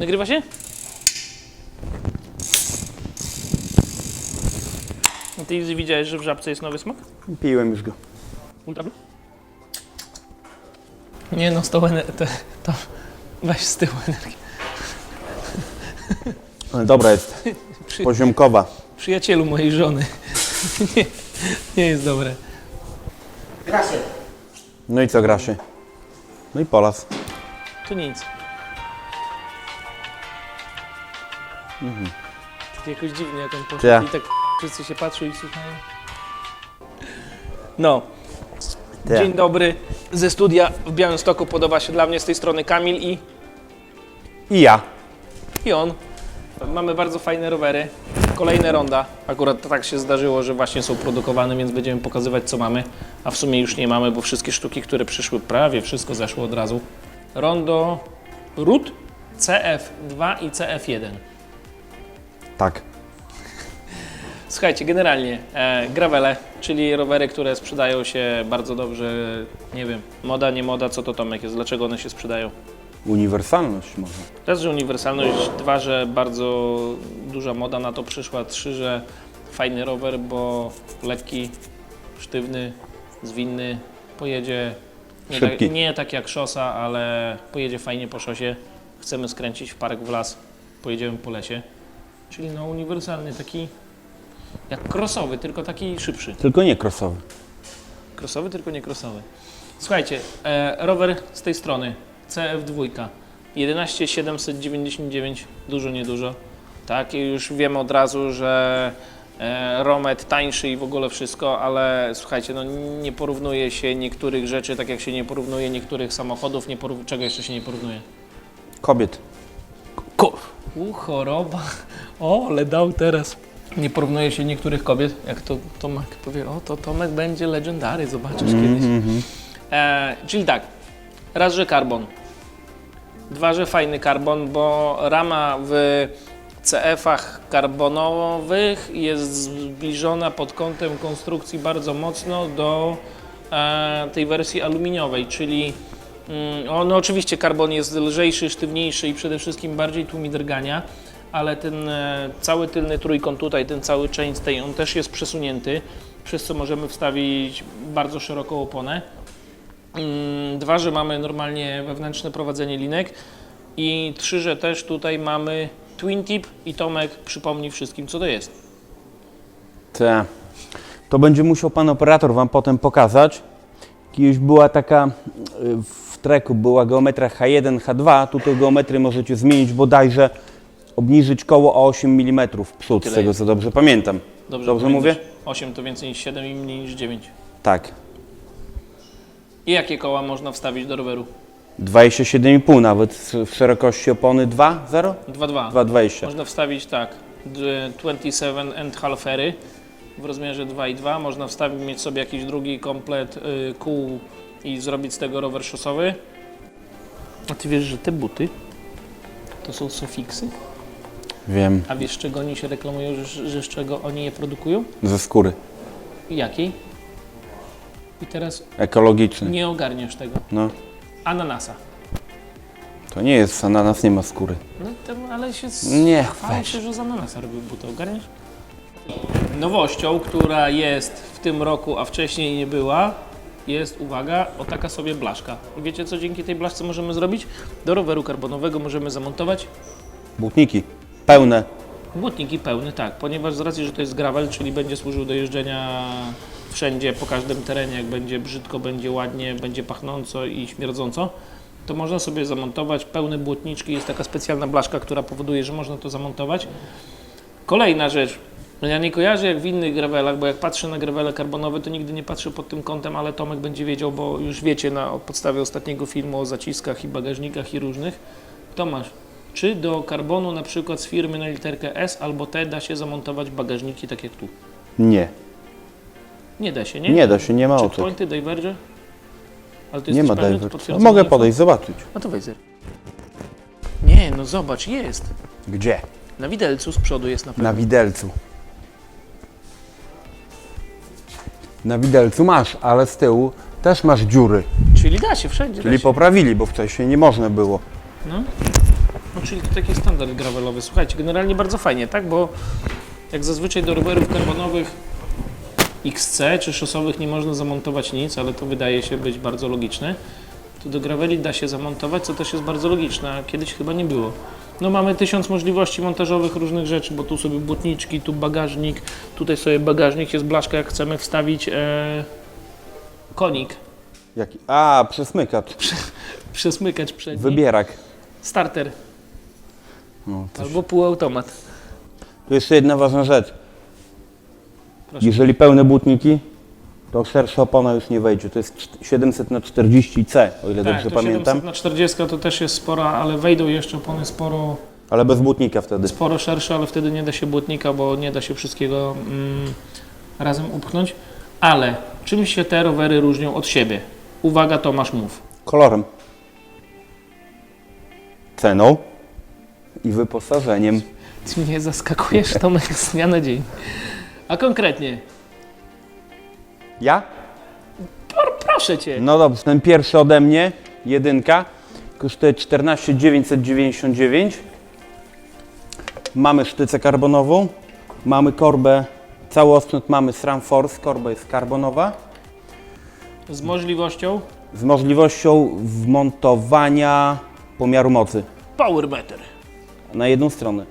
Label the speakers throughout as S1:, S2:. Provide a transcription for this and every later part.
S1: Nagrywa się? No Ty Izzy, widziałeś, że w żabce jest nowy smak?
S2: Piłem już go.
S1: Nie no, z tą ener- te, to weź z tyłu energię.
S2: Ale dobra jest.
S1: Przy,
S2: Poziomkowa.
S1: przyjacielu mojej żony. nie, nie jest dobre.
S3: Grasie.
S2: No i co grasie? No i polas.
S1: To nic. Tak jakoś dziwnie jak on poszedł
S2: Ja.
S1: i tak wszyscy się patrzą i słuchają. No.
S2: Ja.
S1: Dzień dobry ze studia w Białymstoku. Podoba się dla mnie z tej strony Kamil i,
S2: I ja.
S1: i on. Mamy bardzo fajne rowery. Kolejne ronda. Akurat tak się zdarzyło, że właśnie są produkowane, więc będziemy pokazywać co mamy. A w sumie już nie mamy, bo wszystkie sztuki, które przyszły, prawie wszystko zeszło od razu. Rondo Root CF2 i CF1.
S2: Tak.
S1: Słuchajcie, generalnie e, gravele, czyli rowery, które sprzedają się bardzo dobrze, nie wiem, moda, nie moda, co to Tomek jest, dlaczego one się sprzedają?
S2: Uniwersalność może.
S1: Raz, że uniwersalność, dwa, że bardzo duża moda na to przyszła, trzy, że fajny rower, bo lekki, sztywny, zwinny, pojedzie nie tak,
S2: Szybki.
S1: nie tak jak szosa, ale pojedzie fajnie po szosie. Chcemy skręcić w park w las, pojedziemy po lesie. Czyli no uniwersalny, taki jak crossowy, tylko taki szybszy.
S2: Tylko nie crossowy.
S1: Crossowy, tylko nie crossowy. Słuchajcie, e, rower z tej strony, CF2, 11799, dużo, niedużo. Tak, i już wiem od razu, że e, Romet tańszy i w ogóle wszystko, ale słuchajcie, no nie porównuje się niektórych rzeczy, tak jak się nie porównuje niektórych samochodów, nie porów- czego jeszcze się nie porównuje?
S2: Kobiet.
S1: Ko U, choroba. O, ale dał teraz. Nie porównuje się niektórych kobiet, jak to Tomek powie, o to Tomek będzie legendary, zobaczysz kiedyś. E, czyli tak, raz, że karbon. Dwa, że fajny karbon, bo rama w CF-ach karbonowych jest zbliżona pod kątem konstrukcji bardzo mocno do e, tej wersji aluminiowej, czyli mm, o, no oczywiście karbon jest lżejszy, sztywniejszy i przede wszystkim bardziej tłumi drgania, ale ten e, cały tylny trójkąt tutaj, ten cały chainstay, on też jest przesunięty, przez co możemy wstawić bardzo szeroką oponę. Mm, Dwa, że mamy normalnie wewnętrzne prowadzenie linek i trzy, że też tutaj mamy twin tip i Tomek przypomni wszystkim co to jest.
S2: Te. To będzie musiał pan operator wam potem pokazać. Kiedyś była taka y, w treku była geometria H1, H2. Tutaj geometrię możecie zmienić bodajże obniżyć koło o 8 mm przód,
S1: Tyle
S2: z tego
S1: jest.
S2: co dobrze pamiętam. Dobrze mówię?
S1: 8 to więcej niż 7 i mniej niż 9.
S2: Tak.
S1: I jakie koła można wstawić do roweru?
S2: 27,5 nawet w- w szerokości opony 2,0?
S1: 2,2.
S2: 2,20.
S1: Można wstawić tak, d- 27 and halfery w rozmiarze 2,2. Można wstawić, mieć sobie jakiś drugi komplet y, kół i zrobić z tego rower szosowy. A ty wiesz, że te buty to są sofiksy?
S2: Wiem,
S1: A wiesz, czego oni się reklamują, że, że z czego oni je produkują?
S2: ze skóry.
S1: Jakiej? I teraz
S2: Ekologiczny.
S1: nie ogarniesz tego.
S2: No.
S1: Ananasa.
S2: To nie jest ananas, nie ma skóry.
S1: No to, ale się.
S2: Nie,
S1: chwalą
S2: weź.
S1: się, że z ananasa robił buty, ogarniesz? Nowością, która jest w tym roku, a wcześniej nie była, jest, uwaga, o taka sobie blaszka. I wiecie co dzięki tej blaszce możemy zrobić? Do roweru karbonowego możemy zamontować
S2: Błotniki. Pełne.
S1: Błotniki pełne, tak, ponieważ z racji, że to jest gravel, czyli będzie służył do jeżdżenia wszędzie, po każdym terenie, jak będzie brzydko, będzie ładnie, będzie pachnąco i śmierdząco, to można sobie zamontować pełne błotniczki. Jest taka specjalna blaszka, która powoduje, że można to zamontować. Kolejna rzecz. Ja nie kojarzę jak w innych gravelach, bo jak patrzę na gravele karbonowe, to nigdy nie patrzę pod tym kątem, ale Tomek będzie wiedział, bo już wiecie na podstawie ostatniego filmu o zaciskach i bagażnikach i różnych. Tomasz, czy do karbonu na przykład z firmy na literkę S albo T da się zamontować bagażniki tak jak tu?
S2: Nie.
S1: Nie da się, nie?
S2: Nie da się, nie ma
S1: Czy
S2: oczek.
S1: pointy, diverge? Ale ty
S2: Nie
S1: jesteś
S2: ma
S1: pewny, to
S2: diver.
S1: potwierdzone
S2: Mogę
S1: info?
S2: podejść, zobaczyć.
S1: No to weź zer. Nie, no zobacz, jest.
S2: Gdzie?
S1: Na widelcu z przodu jest na pewno.
S2: Na widelcu. Na widelcu masz, ale z tyłu też masz dziury.
S1: Czyli da się wszędzie.
S2: Czyli
S1: da się.
S2: poprawili, bo wcześniej nie można było.
S1: No. No, czyli to taki standard gravelowy. Słuchajcie, generalnie bardzo fajnie, tak? Bo jak zazwyczaj do rowerów karbonowych XC czy szosowych nie można zamontować nic, ale to wydaje się być bardzo logiczne. To do graveli da się zamontować, co też jest bardzo logiczne, a kiedyś chyba nie było. No mamy tysiąc możliwości montażowych różnych rzeczy, bo tu sobie błotniczki, tu bagażnik, tutaj sobie bagażnik, jest blaszka, jak chcemy wstawić e, konik,
S2: Jaki? A, przesmykacz.
S1: przesmykacz przedni,
S2: Wybierak.
S1: starter
S2: No, to
S1: albo półautomat.
S2: Tu jeszcze jedna ważna rzecz. Jeżeli pełne błotniki, to szersza opona już nie wejdzie. To jest czt- 700 na 40C, o ile
S1: Tak,
S2: dobrze
S1: to
S2: pamiętam.
S1: 700 na 40 to też jest spora, ale wejdą jeszcze opony sporo,
S2: Ale bez błotnika wtedy.
S1: sporo szersze, ale wtedy nie da się błotnika, bo nie da się wszystkiego mm, razem upchnąć. Ale czym się te rowery różnią od siebie? Uwaga, Tomasz, mów.
S2: Kolorem. Ceną i wyposażeniem.
S1: Ty mnie zaskakujesz, Tomek, z dnia na dzień. A konkretnie,
S2: Ja?
S1: proszę Cię,
S2: No dobrze, ten pierwszy ode mnie, jedynka, kosztuje 14 999. Mamy sztycę karbonową, mamy korbę całosprzęt, mamy SRAM Force, korba jest karbonowa,
S1: z możliwością
S2: z możliwością wmontowania pomiaru mocy
S1: Power Better.
S2: na jedną stronę.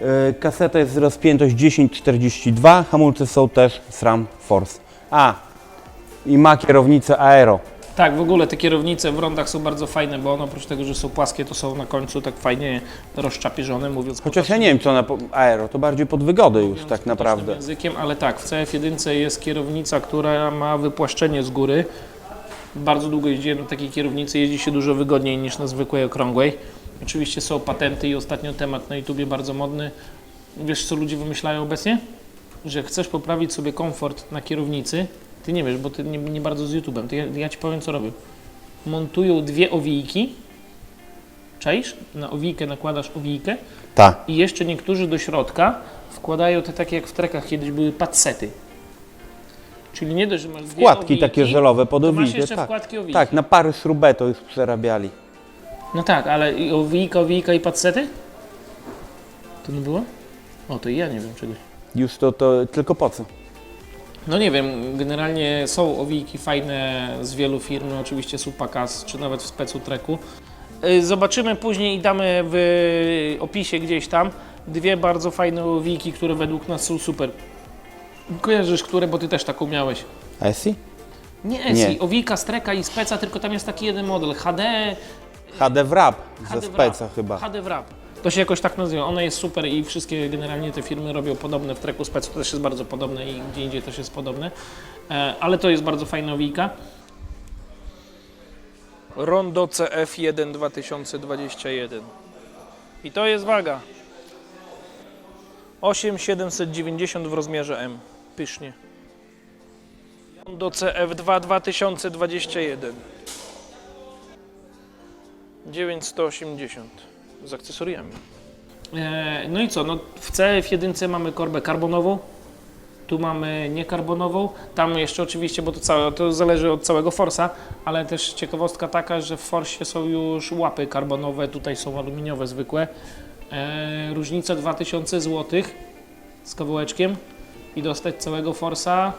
S2: Yy, Kaseta jest rozpiętość 1042, hamulce są też SRAM Force. A, i ma kierownicę aero.
S1: Tak, w ogóle te kierownice w rondach są bardzo fajne, bo one oprócz tego, że są płaskie, to są na końcu tak fajnie rozczapieżone, mówiąc
S2: Chociaż ja nie wiem, czy ona po- aero, to bardziej pod wygodę już tak naprawdę.
S1: językiem, ale tak, w CF1 jest kierownica, która ma wypłaszczenie z góry. Bardzo długo jeździłem na takiej kierownicy, jeździ się dużo wygodniej niż na zwykłej okrągłej. Oczywiście są patenty i ostatnio temat na YouTubie bardzo modny. Wiesz co ludzie wymyślają obecnie? Że chcesz poprawić sobie komfort na kierownicy, ty nie wiesz, bo ty nie, nie bardzo z YouTubem, to ja, ja Ci powiem co robią. Montują dwie owijki, czaisz? Na owijkę nakładasz owijkę
S2: Tak.
S1: i jeszcze niektórzy do środka wkładają te takie jak w trekach kiedyś były padsety. Czyli nie dość, że masz dwie
S2: Wkładki
S1: owijki,
S2: takie żelowe pod
S1: to masz
S2: owijkę,
S1: jeszcze
S2: tak.
S1: wkładki owijki.
S2: Tak, na pary śrubę to już przerabiali.
S1: No tak, ale i owijka, owijka i padsety? To nie było? O, to i ja nie wiem czegoś.
S2: Już to, to tylko po co?
S1: No nie wiem, generalnie są owijki fajne z wielu firm, oczywiście Supakas, czy nawet w Specu Treku. Y, Zobaczymy później i damy w opisie gdzieś tam dwie bardzo fajne owijki, które według nas są super. Kojarzysz które, bo Ty też taką miałeś.
S2: Esi?
S1: Nie Esi,
S2: Nie.
S1: owijka, streka i speca, tylko tam jest taki jeden model, HD,
S2: HD Wrap ze
S1: HD
S2: speca chyba.
S1: HD Wrap. To się jakoś tak nazywa. Ona jest super i wszystkie generalnie te firmy robią podobne w treku specu. To też jest bardzo podobne i gdzie indziej też jest podobne. E, ale to jest bardzo fajna owijka. Rondo CF1 2021. I to jest waga. 8790 w rozmiarze M. Pysznie. Rondo CF2 2021. 9180 z akcesoriami. E, no i co? No w CF1 mamy korbę karbonową, tu mamy niekarbonową, tam jeszcze oczywiście, bo to, całe, to zależy od całego Forsa, ale też ciekawostka taka, że w Forsie są już łapy karbonowe, tutaj są aluminiowe zwykłe. E, różnica 2000 zł z kawałeczkiem i dostać całego Forsa,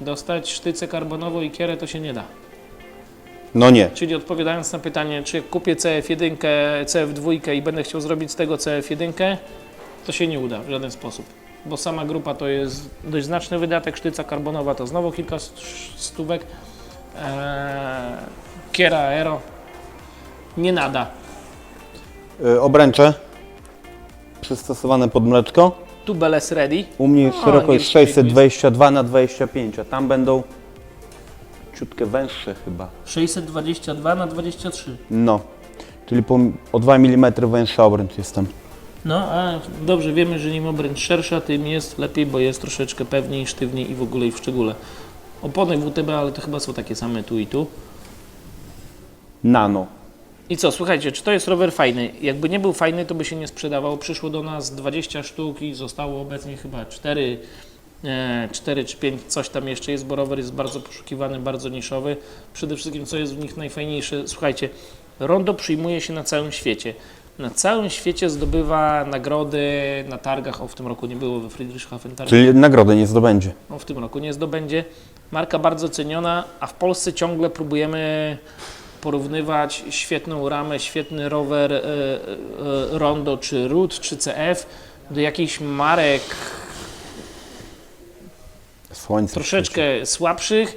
S1: dostać sztycę karbonową i kierę to się nie da.
S2: No nie.
S1: Czyli odpowiadając na pytanie, czy kupię CF1, CF2 i będę chciał zrobić z tego CF1, to się nie uda w żaden sposób. Bo sama grupa to jest dość znaczny wydatek, sztyca karbonowa to znowu kilka st- stówek, eee, kiera aero nie nada.
S2: Y, obręcze przystosowane pod mleczko.
S1: Tubeless ready.
S2: U mnie jest
S1: O,
S2: szerokość
S1: nie
S2: 622 na 25, a tam będą ciutkę węższe chyba.
S1: 622 na 23.
S2: No. Czyli po, o 2 mm węższy obręcz jest tam.
S1: No, a dobrze wiemy, że im obręcz szersza, tym jest lepiej, bo jest troszeczkę pewniej, sztywniej i w ogóle i w szczególe. Opony WTB, ale to chyba są takie same tu i tu.
S2: Nano.
S1: I co, słuchajcie, czy to jest rower fajny? Jakby nie był fajny, to by się nie sprzedawał. Przyszło do nas 20 sztuk i zostało obecnie chyba 4, e, 4 czy 5, coś tam jeszcze jest, bo rower jest bardzo poszukiwany, bardzo niszowy. Przede wszystkim, co jest w nich najfajniejsze, słuchajcie, Rondo przyjmuje się na całym świecie. Na całym świecie zdobywa nagrody na targach. O, w tym roku nie było we Friedrichshafen targach.
S2: Czyli nagrody nie zdobędzie.
S1: No, w tym roku nie zdobędzie. Marka bardzo ceniona, a w Polsce ciągle próbujemy porównywać świetną ramę, świetny rower e, e, Rondo, czy Root, czy CF do jakichś marek
S2: Słońce.
S1: troszeczkę słabszych.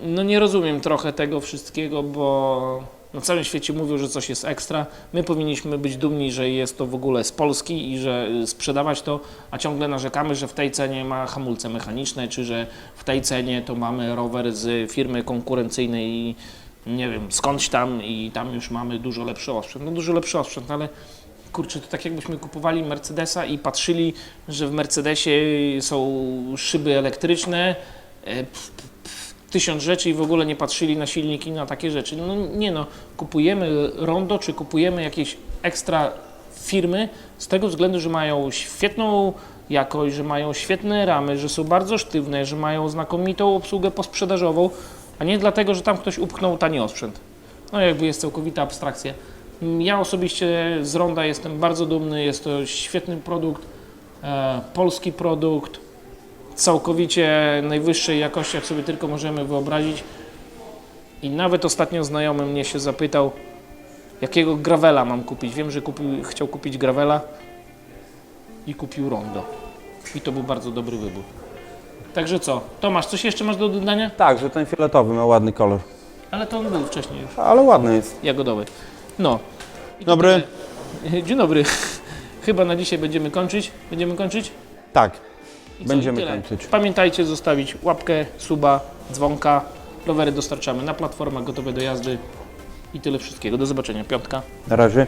S1: No nie rozumiem trochę tego wszystkiego, bo na całym świecie mówią, że coś jest ekstra. My powinniśmy być dumni, że jest to w ogóle z Polski i że y, sprzedawać to, a ciągle narzekamy, że w tej cenie ma hamulce mechaniczne, czy że w tej cenie to mamy rower z firmy konkurencyjnej i nie wiem, skądś tam i tam już mamy dużo lepszy osprzęt. No dużo lepszy osprzęt, ale kurczę, to tak jakbyśmy kupowali Mercedesa i patrzyli, że w Mercedesie są szyby elektryczne, e, tysiąc rzeczy i w ogóle nie patrzyli na silniki, na takie rzeczy. No nie no, kupujemy Rondo, czy kupujemy jakieś ekstra firmy z tego względu, że mają świetną jakość, że mają świetne ramy, że są bardzo sztywne, że mają znakomitą obsługę posprzedażową, a nie dlatego, że tam ktoś upchnął tani osprzęt. No jakby jest całkowita abstrakcja. Ja osobiście z Ronda jestem bardzo dumny, jest to świetny produkt, e, polski produkt, całkowicie najwyższej jakości, jak sobie tylko możemy wyobrazić. I nawet ostatnio znajomy mnie się zapytał, jakiego gravela mam kupić. Wiem, że kupił, chciał kupić gravela i kupił Rondo. I to był bardzo dobry wybór. Także co? Tomasz, coś jeszcze masz do dodania?
S2: Tak, że ten fioletowy ma ładny kolor.
S1: Ale to on był wcześniej już.
S2: Ale ładny jest.
S1: jagodowy. No. I to
S2: Dobry.
S1: tyle. Dzień dobry. Chyba na dzisiaj będziemy kończyć. Będziemy kończyć?
S2: Tak.
S1: I co?
S2: Będziemy
S1: tyle.
S2: kończyć.
S1: Pamiętajcie zostawić łapkę, suba, dzwonka. Rowery dostarczamy na platformach gotowe do jazdy. I tyle wszystkiego. Do zobaczenia. Piątka.
S2: Na razie.